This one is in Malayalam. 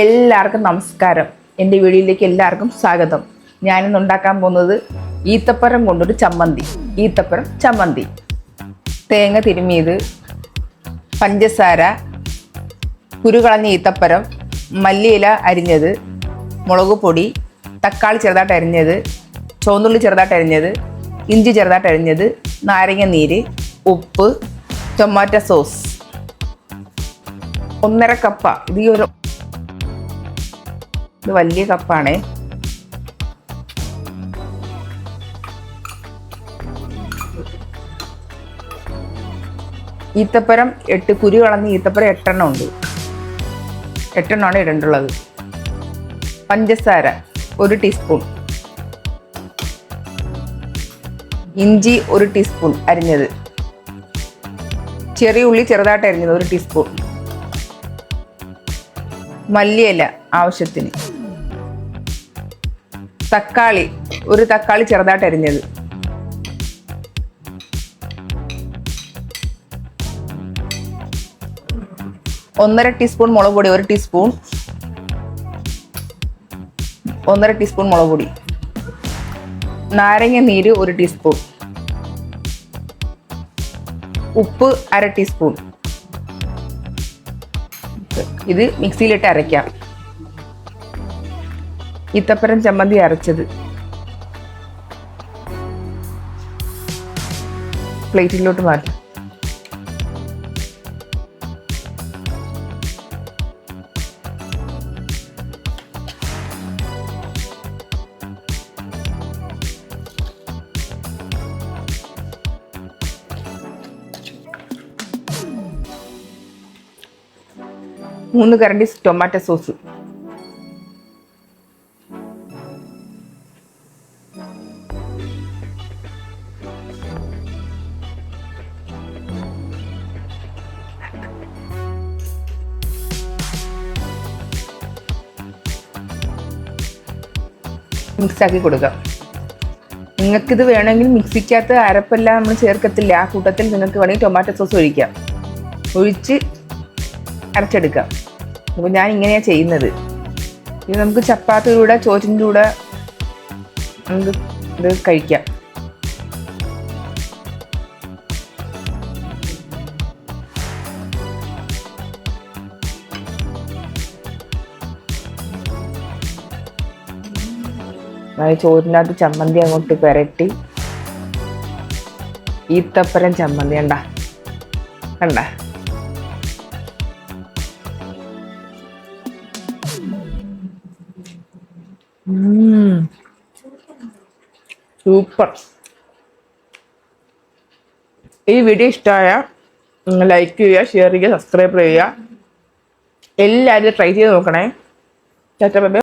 എല്ലാവർക്കും നമസ്കാരം. എന്റെ വീഡിയോയിലേക്ക് എല്ലാവർക്കും സ്വാഗതം. ഞാനിന്ന് ഉണ്ടാക്കാൻ പോകുന്നത് ഈത്തപ്പഴം കൊണ്ടൊരു ചമ്മന്തി. ഈത്തപ്പഴം ചമ്മന്തി. തേങ്ങ തിരുമിയത് പഞ്ചസാര കുരുകളഞ്ഞ ഈത്തപ്പഴം മല്ലിയില അരിഞ്ഞത് മുളക് പൊടി തക്കാളി ചെറുതായിട്ട് അരിഞ്ഞത് ചുവന്നുള്ളി ചെറുതായിട്ട് അരിഞ്ഞത് ഇഞ്ചി ചെറുതായിട്ട് അരിഞ്ഞത് നാരങ്ങ നീര് ഉപ്പ് ടൊമാറ്റോ സോസ്. ഒന്നര കപ്പ. ഇത് ഒരു ഇത് വലിയ കപ്പാണേ. ഈത്തപ്പരം എട്ട് കുരു കളഞ്ഞ് ഈത്തപ്പരം എട്ടെണ്ണം ഉണ്ട്. എട്ടെണ്ണമാണ് ഇടേണ്ടുള്ളത്. പഞ്ചസാര ഒരു ടീസ്പൂൺ. ഇഞ്ചി ഒരു ടീസ്പൂൺ അരിഞ്ഞത്. ചെറിയ ഉള്ളി ചെറുതായിട്ട് അരിഞ്ഞത് ഒരു ടീസ്പൂൺ. മല്ലിയില ആവശ്യത്തിന്. തക്കാളി ഒരു തക്കാളി ചെറുതായിട്ട് അരിഞ്ഞത്. ഒന്നര ടീസ്പൂൺ മുളക് പൊടി ഒരു ടീസ്പൂൺ. ഒന്നര ടീസ്പൂൺ മുളക് പൊടി. നാരങ്ങ നീര് ഒരു ടീസ്പൂൺ. ഉപ്പ് അര ടീസ്പൂൺ. ഇത് മിക്സിയിലിട്ട് അരയ്ക്കാം. ഈത്തപ്പഴം ചമ്മന്തി അരച്ചത്. പ്ലേറ്റിലോട്ട് മാറ്റി. മൂന്ന് കരണ്ടി ടൊമാറ്റോ സോസ്. മിക്സാക്കി കൊടുക്കാം. നിങ്ങൾക്കിത് വേണമെങ്കിൽ മിക്സിക്കകത്ത് അരപ്പെല്ലാം നമ്മൾ ചേർക്കത്തില്ല? ആ കൂട്ടത്തിൽ നിങ്ങൾക്ക് വേണമെങ്കിൽ ടൊമാറ്റോ സോസ് ഒഴിക്കാം. ഒഴിച്ച് അരച്ചെടുക്കാം. അപ്പോൾ ഞാൻ ഇങ്ങനെയാണ് ചെയ്യുന്നത്. ഇത് നമുക്ക് ചപ്പാത്തിയുടെ ചോറ്റിന്റെ കൂടെ നമുക്ക് ഇത് കഴിക്കാം. ചോറിനകത്ത് ചമ്മന്തി അങ്ങോട്ട് പുരട്ടി. ഈത്തപ്പരം ചമ്മന്തി കണ്ട? കണ്ട? സൂപ്പർ. ഈ വീഡിയോ ഇഷ്ടമായ ലൈക്ക് ചെയ്യുക ഷെയർ ചെയ്യുക സബ്സ്ക്രൈബ് ചെയ്യുക. എല്ലാവരും ട്രൈ ചെയ്ത് നോക്കണേ. ചാറ്റ